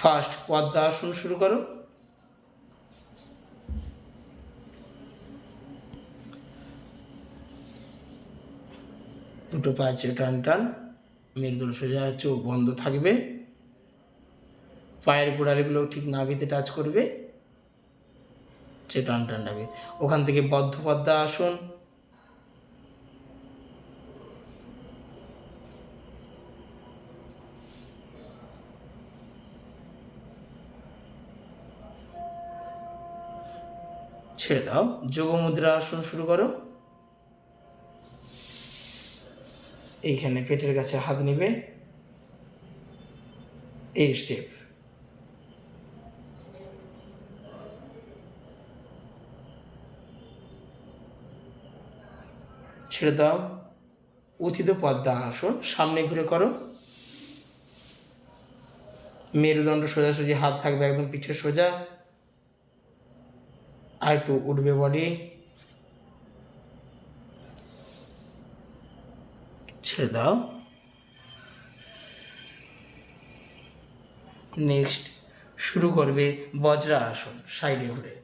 First পদ্মাসন শুরু করো। দুটো পা চেয়ে টান। টান মেরুদল সোজা চোখ বন্ধ থাকবে। পায়ের গোড়ালিগুলো ঠিক নাভিতে টাচ করবে। সে টান টান ডাবে ওখান থেকে বদ্ধ পদ্মা আসন। ছেড়ে দাও। যোগ মুদ্রা আসন শুরু করো। এইখানে পেটের কাছে হাত নেবে। এই স্টেপ ছেড়ে দাও। উথিত পদ্মা আসন সামনে ঘুরে করো। মেরুদণ্ড সোজাসুজি হাত থাকবে একদম পিঠে সোজা। আর একটু উঠবে বডি ছেড়ে দাও নেক্সট শুরু করবে বজ্রা আসন সাইডে ঘুরে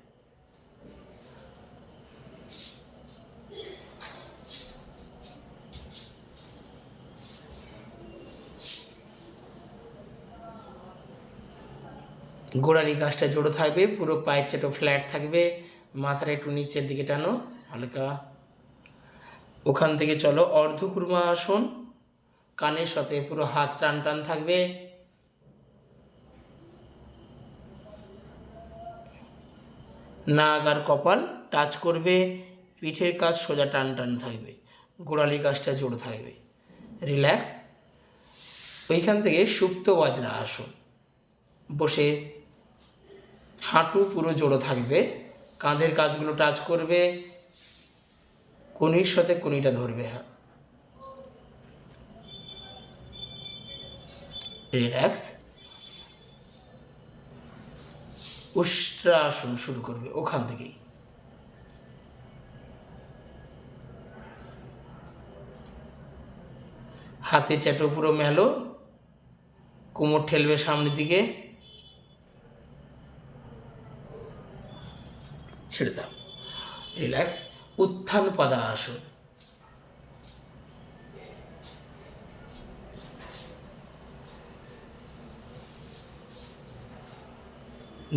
গোড়ালি গাছটা জোড়ো থাকবে, পুরো পায়ের চেটো ফ্ল্যাট থাকবে মাথাটা একটু নিচের দিকে টানো, হালকা। ওখান থেকে চলো, অর্ধকুর্মা আসন, কানের সাথে পুরো হাত টান টান থাকবে। নাক আর কপাল টাচ করবে, পিঠের কাজ সোজা টান টান থাকবে, গোড়ালি কাজটা জোড়ো থাকবে। রিল্যাক্স। ওইখান থেকে সুপ্ত বাজরা আসন। বসে হাঁটু পুরো জোড়ো থাকবে, কাঁধের কাজগুলো টাচ করবে কনির সাথে কনিটা ধরবে হ্যাঁ। রিল্যাক্স উষ্ট্রাসন শুরু করবে ওখান থেকেই। হাতে চ্যাটো পুরো মেলো, কোমর ঠেলবে সামনের দিকে। ছেড়ে দাও। রিল্যাক্স উত্থান পাদা আসন।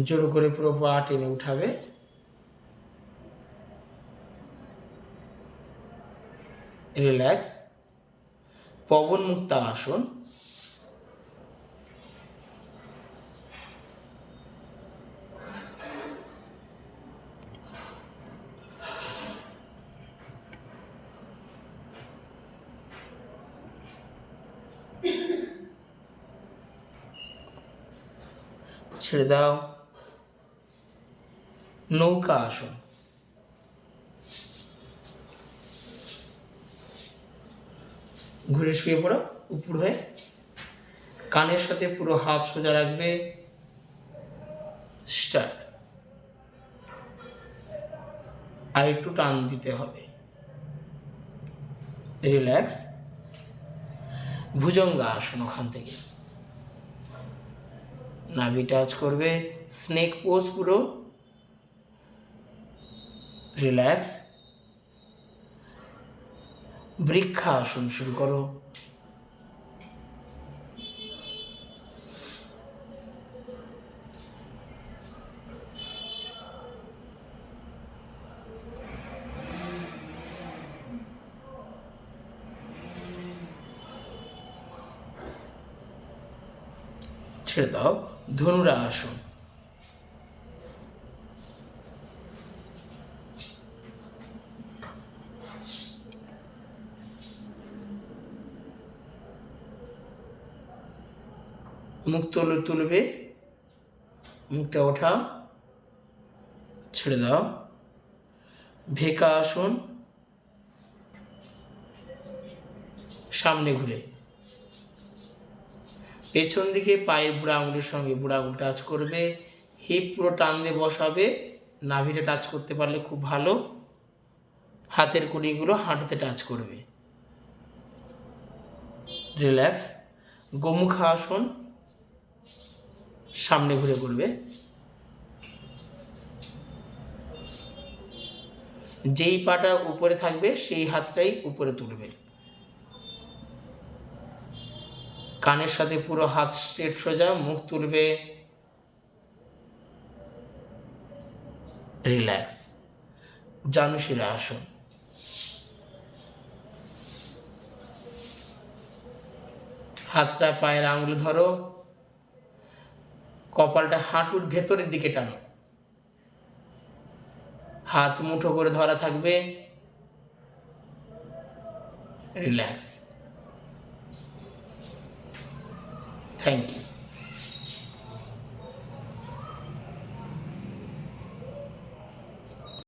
জোর করে পুরো পা টেনে উঠাবে। রিল্যাক্স পবন মুক্তা আসন। ছেড়ে দাও। নৌকা আসন ঘুরে শুয়ে পড়ো, উপর হয়ে। কানের সাথে পুরো হাত সোজা রাখবে। স্টার্ট। আর একটু টান দিতে হবে। রিল্যাক্স। ভুজঙ্গা আসন ওখান থেকে। নাভি টাচ করবে স্নেক পোজ পুরো রিল্যাক্স বৃক্ষা আসন শুরু করো। ছেড়ে দাও ধনুরা আসন। মুখ তুলে তুলবে। মুখটা ওঠা ছেড়ে দাও। ভেকা আসন। সামনে ঘুরে। পেছন দিকে পায়ে বুড়া আঙুলের সঙ্গে বুড়া আঙুল টাচ করবে হিপ পুরো টান দিয়ে বসাবে, নাভিটা টাচ করতে পারলে খুব ভালো, হাতের কড়িগুলো হাঁটুতে টাচ করবে। রিল্যাক্স গোমুখা আসন সামনে ঘুরে করবে যেই পাটা উপরে থাকবে, সেই হাতটাই উপরে তুলবে। কানের সাথে পুরো হাত স্ট্রেট সোজা মুখ তুলবে। রিল্যাক্স জানুশিরা আসন। হাতটা পায়ের আঙুল ধরো। কপালটা হাঁটুর ভেতরের দিকে টানো। হাত মুঠো করে ধরা থাকবে। Relax Thanks.